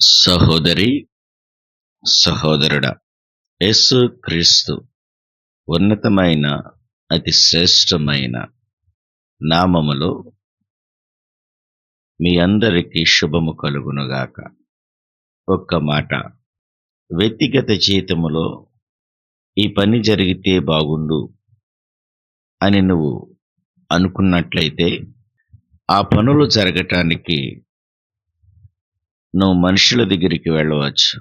సహోదరి సహోదరుడా యేసు క్రీస్తు ఉన్నతమైన అతి శ్రేష్టమైన నామములో మీ అందరికీ శుభము కలుగునుగాక. ఒక్క మాట వ్యక్తిగత జీవితములో ఈ పని జరిగితే బాగుండు అని నువ్వు అనుకున్నట్లయితే ఆ పనులు జరగటానికి నువ్వు మనుషుల దగ్గరికి వెళ్ళవచ్చు.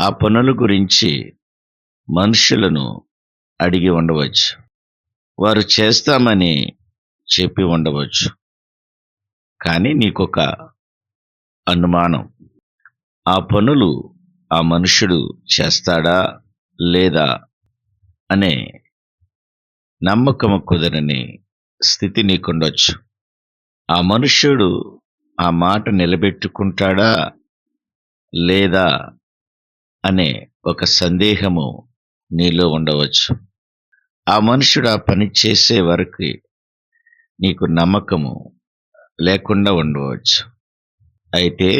ఆ పనుల గురించి మనుషులను అడిగి ఉండవచ్చు. వారు చేస్తామని చెప్పి ఉండవచ్చు. కానీ నీకొక అనుమానం. ఆ పనులు ఆ మనుషుడు చేస్తాడా లేదా అనే నమ్మకము కుదరని స్థితి నీకుండొచ్చు. ఆ మనుష్యుడు ఆ మాట నిలబెట్టుకుంటాడా లేదా అనే ఒక సందేహము నీలో ఉండవచ్చు. ఆ మనుషుడు ఆ పని చేసే వరకు నీకు నమ్మకము లేకుండా ఉండవచ్చు. అయితే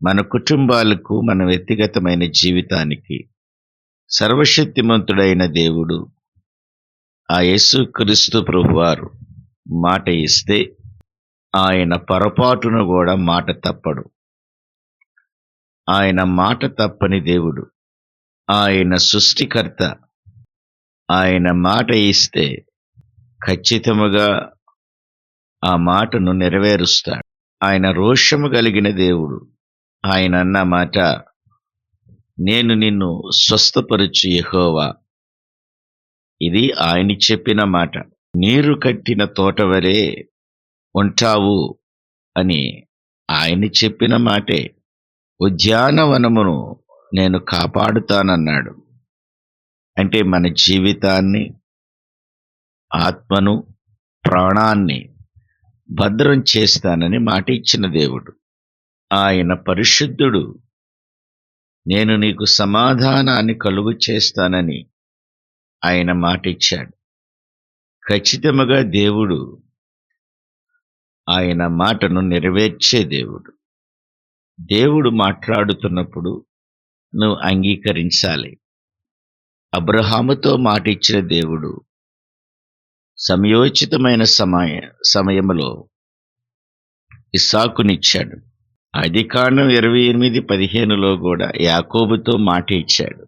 మన కుటుంబాలకు మన వ్యక్తిగతమైన జీవితానికి సర్వశక్తిమంతుడైన దేవుడు ఆ యేసు క్రీస్తు ప్రభువారు మాట ఇస్తే ఆయన పొరపాటును కూడా మాట తప్పడు. ఆయన మాట తప్పని దేవుడు ఆయన సృష్టికర్త ఆయన మాట ఇస్తే ఖచ్చితముగా ఆ మాటను నెరవేరుస్తాడు. ఆయన రోషము కలిగిన దేవుడు ఆయన అన్న మాట నేను నిన్ను స్వస్థపరుచు యహోవా. ఇది ఆయన చెప్పిన మాట. నీరు కట్టిన తోట వలె ఉంటావు అని ఆయన చెప్పిన మాటే ఉద్యానవనమును నేను కాపాడుతానన్నాడు. అంటే మన జీవితాన్ని ఆత్మను ప్రాణాన్ని భద్రం చేస్తానని మాట ఇచ్చిన దేవుడు. ఆయన పరిశుద్ధుడు. నేను నీకు సమాధానాన్ని కలుగు చేస్తానని ఆయన మాటిచ్చాడు ఖచ్చితముగా దేవుడు ఆయన మాటను నెరవేర్చే దేవుడు. దేవుడు మాట్లాడుతున్నప్పుడు నువ్వు అంగీకరించాలి. అబ్రహాముతో మాట ఇచ్చిన దేవుడు సమయోచితమైన సమయ సమయంలో ఇస్సాకునిచ్చాడు. అది కాండం ఇరవై ఎనిమిది పదిహేనులో కూడా యాకోబుతో మాట ఇచ్చాడు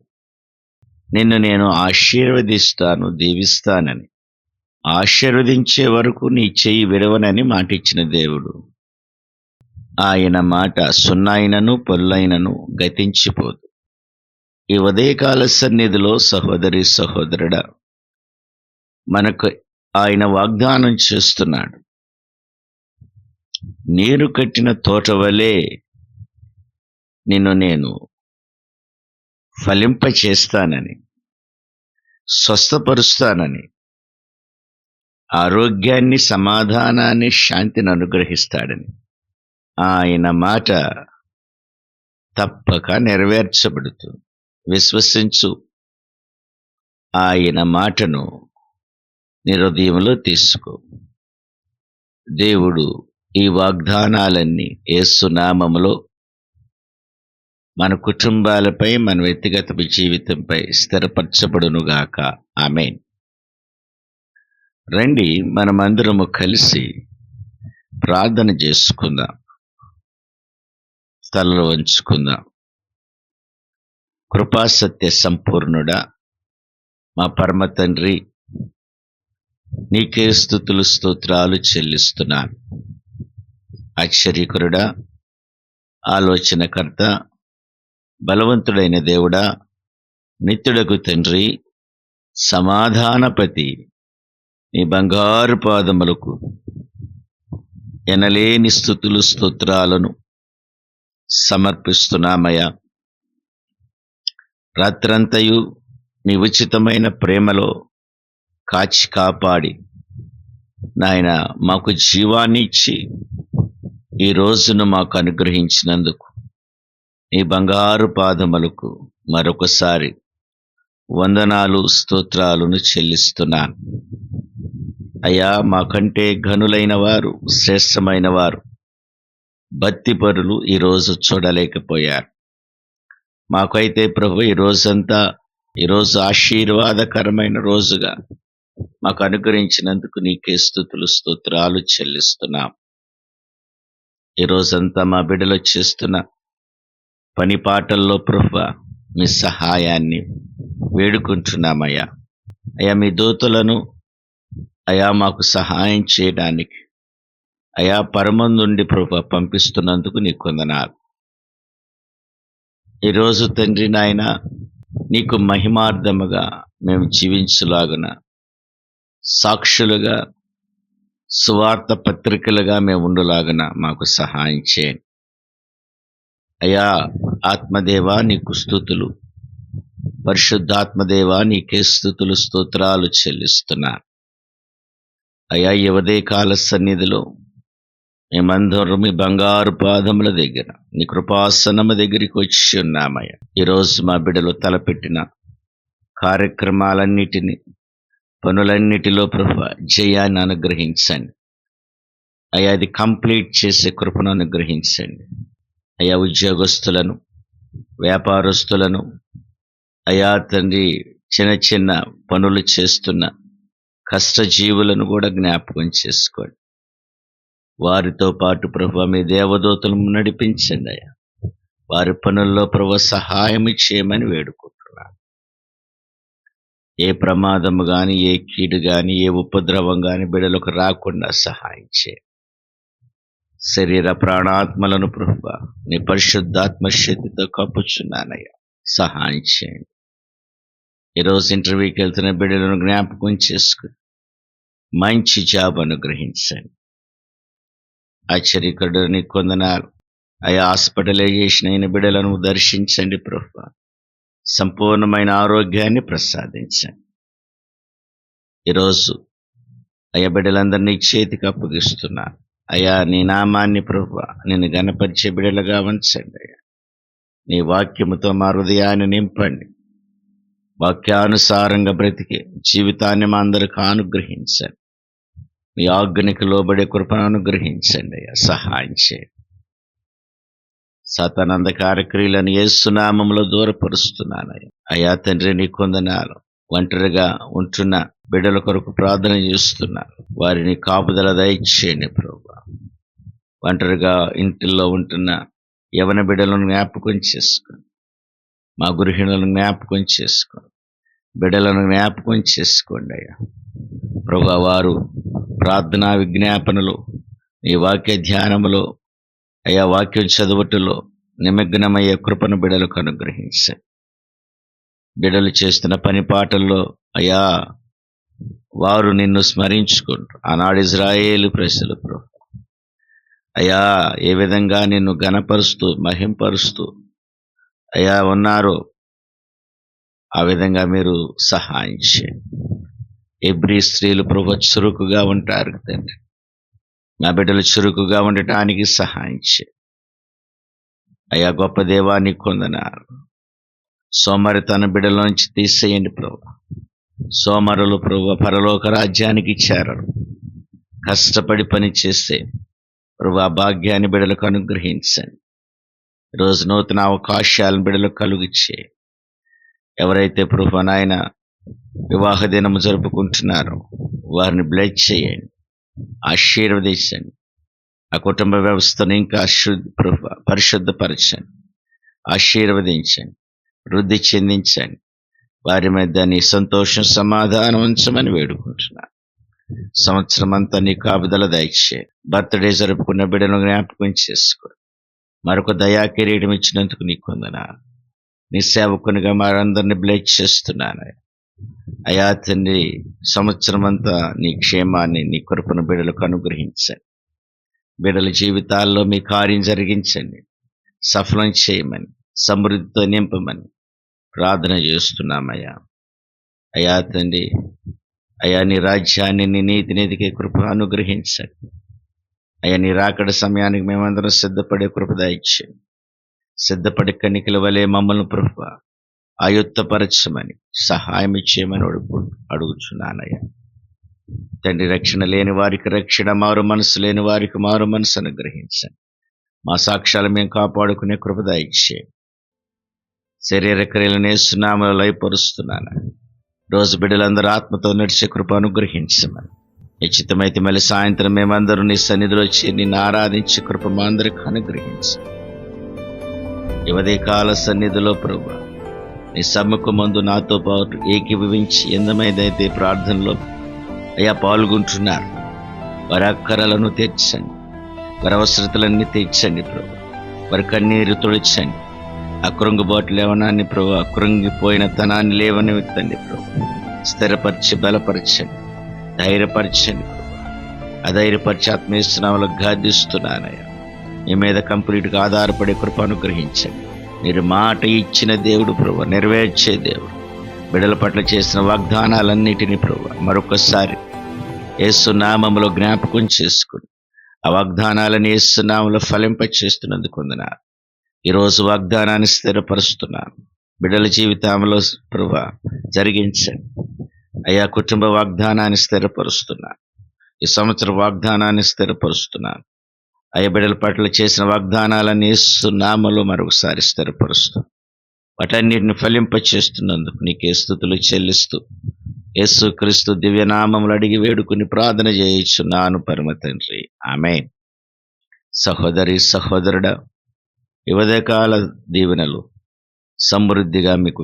నిన్ను నేను ఆశీర్వదిస్తాను దీవిస్తానని. ఆశీర్వదించే వరకు నీ చెయ్యి విడవనని మాట ఇచ్చిన దేవుడు. ఆయన మాట సున్నాయినను పొల్లైనను గతించిపోదు. ఈ ఉదయకాల సన్నిధిలో సహోదరి సహోదరుడ మనకు ఆయన వాగ్దానం చేస్తున్నాడు. నీరు కట్టిన తోట వలె నిన్ను నేను ఫలింప చేస్తానని స్వస్థపరుస్తానని ఆరోగ్యాన్ని సమాధానాన్ని శాంతిని అనుగ్రహిస్తాడని. ఆయన మాట తప్పక నెరవేర్చబడుతుంది విశ్వసించు. ఆయన మాటను నిరుదయంలో తీసుకో. దేవుడు ఈ వాగ్దానాలన్నీ ఏసునామములో మన కుటుంబాలపై మన వ్యక్తిగత జీవితంపై స్థిరపరచబడునుగాక. ఆమెన్. రండి మనమందరము కలిసి ప్రార్థన చేసుకుందాం. తలలు వంచుకుందాం. కృపాసత్య సంపూర్ణుడా మా పరమ తండ్రి నీకే స్థుతులు స్తోత్రాలు చెల్లిస్తున్నాను. ఆశ్చర్యకురుడా ఆలోచనకర్త బలవంతుడైన దేవుడా నిత్యుడకు తండ్రి సమాధానపతి నీ బంగారు పాదములకు ఎనలేని స్థుతులు స్తోత్రాలను సమర్పిస్తున్నామయ్యా. రాత్రంతయు నీ ఉచితమైన ప్రేమలో కాచి కాపాడి నాయన మాకు జీవాన్ని ఇచ్చి ఈ రోజును మాకు అనుగ్రహించినందుకు నీ బంగారు పాదములకు మరొకసారి వందనాలు స్తోత్రాలను చెల్లిస్తున్నాను. అయ్యా మాకంటే ఘనులైన వారు శ్రేష్టమైన వారు భక్తిపరులు ఈరోజు చూడలేకపోయారు. మాకైతే ప్రభు ఈ రోజంతా ఈరోజు ఆశీర్వాదకరమైన రోజుగా మాకు అనుగ్రహించినందుకు నీకే స్థుతులు స్తోత్రాలు చెల్లిస్తున్నాం. ఈ రోజంతా మా బిడ్డలు చేస్తున్న పని పాటల్లో ప్రభు మీ సహాయాన్ని వేడుకుంటున్నామయ్యా. అయ్యా మీ దూతలను అయా మాకు సహాయం చేయడానికి అయా పరమందుండి ప్రభు పంపిస్తున్నందుకు నీకు కొందనాలు ఈరోజు తండ్రి నాయన నీకు మహిమార్థముగా మేము జీవించలాగున సాక్షులుగా సువార్త పత్రికలుగా మేము ఉండలాగున మాకు సహాయం చేయండి. అయా ఆత్మదేవా నీకు స్థుతులు. పరిశుద్ధాత్మదేవా నీకే స్థుతులు స్తోత్రాలు చెల్లిస్తున్నా. అయా యువదే కాల సన్నిధిలో మేమందరం మీ బంగారు పాదముల దగ్గర నీ కృపాసనము దగ్గరికి వచ్చి ఉన్నామయ్య. ఈరోజు మా బిడ్డలు తలపెట్టిన కార్యక్రమాలన్నిటినీ పనులన్నిటిలో ప్రభు జయాన్ని అనుగ్రహించండి. అయ్యా అది కంప్లీట్ చేసే కృపను అనుగ్రహించండి. అయ్యా ఉద్యోగస్తులను వ్యాపారస్తులను అయా తండ్రి చిన్న చిన్న పనులు చేస్తున్న కష్టజీవులను కూడా జ్ఞాపకం చేసుకోండి. వారితో పాటు ప్రభు మీ దేవదూతలను నడిపించండి అయ్యా. వారి పనుల్లో ప్రభు సహాయం చేయమని వేడుకుంటున్నాను. ఏ ప్రమాదము కానీ ఏ కీడు కానీ ఏ ఉపద్రవం కానీ బిడలకు రాకుండా సహాయం చేయండి. శరీర ప్రాణాత్మలను ప్రభు నీ పరిశుద్ధాత్మ శక్తితో కప్పుచున్నానయ్యా. సహాయం చేయండి. ఈరోజు ఇంటర్వ్యూకి వెళ్తున్న బిడ్డలను జ్ఞాపకం చేసుకుని మంచి జాబ్ అనుగ్రహించండి. ఆశ్చర్యకరుడు నీ కొందనాలు అయా హాస్పిటలైజేషన్ అయిన బిడ్డలను దర్శించండి ప్రభు సంపూర్ణమైన ఆరోగ్యాన్ని ప్రసాదించండి. ఈరోజు అయ్యా బిడ్డలందరినీ చేతికి అప్పగిస్తున్నాను. అయ్యా నీ నామాన్ని ప్రభు నేను గణపరిచే బిడలుగా ఉంచండి అయ్యా. నీ వాక్యముతో మా హృదయాన్ని నింపండి. వాక్యానుసారంగా బ్రతికే జీవితాన్ని మా అందరికి అనుగ్రహించండి. మీ ఆజ్ఞకి లోబడే కృపను అనుగ్రహించండి అయ్యా. సహాయం చేయండి. సతనంద కార్యక్రియలను ఏసునామంలో దూరపరుస్తున్నానయ్యా అయ్యా తండ్రి నీ కొందనాలు ఒంటరిగా ఉంటున్న బిడ్డల కొరకు ప్రార్థన చేస్తున్నాను వారిని కాపుదల దయచేయండి ప్రభు. ఒంటరిగా ఇంటిల్లో ఉంటున్న యవన బిడ్డలను జ్ఞాపకం చేసుకోండి మా గృహిణులను జ్ఞాపకం చేసుకోండి బిడ్డలను జ్ఞాపకం చేసుకోండి అయ్యా. ప్రభా వారు ప్రార్థనా విజ్ఞాపనలు ఈ వాక్య ధ్యానములో అయ్యా వాక్యం చదువుటలో నిమగ్నమయ్యే కృపను బిడలకు అనుగ్రహించండి బిడలు చేస్తున్న పని పాటల్లో అయ్యా వారు నిన్ను స్మరించుకుంటారు. ఆనాడు ఇజ్రాయేలు ప్రజలు ప్రభు. అయ్యా ఏ విధంగా నిన్ను ఘనపరుస్తూ మహింపరుస్తూ అయ్యా ఉన్నారో ఆ విధంగా మీరు సహాయం చేయండి. ఎబ్రి స్త్రీలు ప్రభు చురుకుగా ఉంటారు తండ్రి నా బిడ్డలు చురుకుగా ఉండటానికి సహాయం చేయండి. అయ్యా గొప్ప దేవాన్ని కొందనారు. సోమరి తన బిడలోంచి తీసేయండి ప్రభు. సోమరులు ప్రభు పరలోక రాజ్యానికి చేరరు. కష్టపడి పని చేస్తే ప్రభు ఆ భాగ్యాన్ని బిడలకు అనుగ్రహించండి. రోజు నూతన అవకాశాలను బిడలకు కలుగిచ్చే ఎవరైతే ప్రభు నాయన వివాహ దినము జరుపుకుంటున్నారో వారిని బ్లెడ్ చేయండి. ఆశీర్వదించండి. ఆ కుటుంబ వ్యవస్థను ఇంకా శుద్ధి ప్రభు పరిశుద్ధపరచండి. ఆశీర్వదించండి. వృద్ధి చెందించండి. వారి మీద నీ సంతోషం సమాధానం ఉంచమని వేడుకుంటున్నాను. సంవత్సరం అంతా నీ కాపుదల దయచే బర్త్డే జరుపుకున్న బిడ్డను జ్ఞాపకం చేసుకో. మరొక దయా కిరీటం ఇచ్చినందుకు నీకు వందనాలు నీ సేవకునిగా వారందరినీ బ్లేజ్ చేస్తున్నాను అయా తండ్రి సంవత్సరం అంతా నీ క్షేమాన్ని నీ కృపను బిడలకు అనుగ్రహించండి. బిడల జీవితాల్లో మీ కార్యం జరిగించండి. సఫలం చేయమని సమృద్ధితో నింపమని ప్రార్థన చేస్తున్నామయ్యా. అయా తండ్రి అయా నీ రాజ్యాన్ని నీ నీతి కృప అనుగ్రహించండి అయ్యా నీ రాకడ సమయానికి మేమందరం సిద్ధపడే కృప దాయిచ్చండి సిద్ధపడి కనికల వలె మమ్మల్ని కృప ఆయుత్తపరచమని సహాయం ఇచ్చేయమని అడుగు అడుగుచున్నానయ్యా. తండ్రి రక్షణ లేని వారికి రక్షణ మారు మనసు లేని వారికి మారు మనసు అనుగ్రహించండి. మా సాక్ష్యాలు మేము కాపాడుకునే కృప శరీర క్రియలను సున్నామలో లయపరుస్తున్నాను. రోజు బిడ్డలందరూ ఆత్మతో నడిచే కృప అనుగ్రహించమని. నిశ్చితమైతే మళ్ళీ సాయంత్రం మేమందరూ నీ సన్నిధిలో చేరి నిన్ను ఆరాధించే కృప మా అందరికి అనుగ్రహించు. యువదే కాల సన్నిధిలో ప్రభు నీ సమ్ముఖమందు నాతో పాటు ఏకీభవించి ఎందమైనదైతే ప్రార్థనలో అయ్యా పాల్గొంటున్నారు వారి అక్కరలను తీర్చండి వారి అవసరతలన్నీ తీర్చండి ప్రభు. వారి కన్నీరు తుడిచండి అక్రొంగుబాటు లేవనాన్ని ప్రభు అక్రొంగిపోయిన తనాన్ని లేవనెత్తండి ప్రభు. స్థిరపరిచి బలపరచండి ధైర్యపరచండి ప్రభు. అధైర్యపరిచి ఆత్మీస్తున్నాములు గాదిస్తున్నానయ్యా మీ మీద కంప్లీట్గా ఆధారపడే కృప అనుగ్రహించండి. మీరు మాట ఇచ్చిన దేవుడు ప్రభు నెరవేర్చే దేవుడు. బిడల పట్ల చేసిన వాగ్దానాలన్నిటినీ ప్రభు మరొకసారి ఏసునామంలో జ్ఞాపకం చేసుకుని ఆ వాగ్దానాలను ఏసునామంలో ఫలింప చేస్తున్నందుకు వందనాలు. ఈరోజు వాగ్దానాన్ని స్థిరపరుస్తున్నాను. బిడ్డల జీవితంలో ప్రభు జరిగించండి. అయ్యా కుటుంబ వాగ్దానాన్ని స్థిరపరుస్తున్నాను. ఈ సంవత్సర వాగ్దానాన్ని స్థిరపరుస్తున్నాను. అయ్యా బిడ్డల పట్ల చేసిన వాగ్దానాలన్నీ సున్నామలో మరొకసారి స్థిరపరుస్తాం వాటన్నిటిని ఫలింప చేస్తున్నందుకు నీకే స్థుతులు చెల్లిస్తూ యేసు క్రీస్తు దివ్యనామములు అడిగి వేడుకుని ప్రార్థన చేయించున్నాను పరమ తండ్రి. ఆమె సహోదరి సహోదరుడా యువదకాల దీవెనలు. సమృద్ధిగా మీకు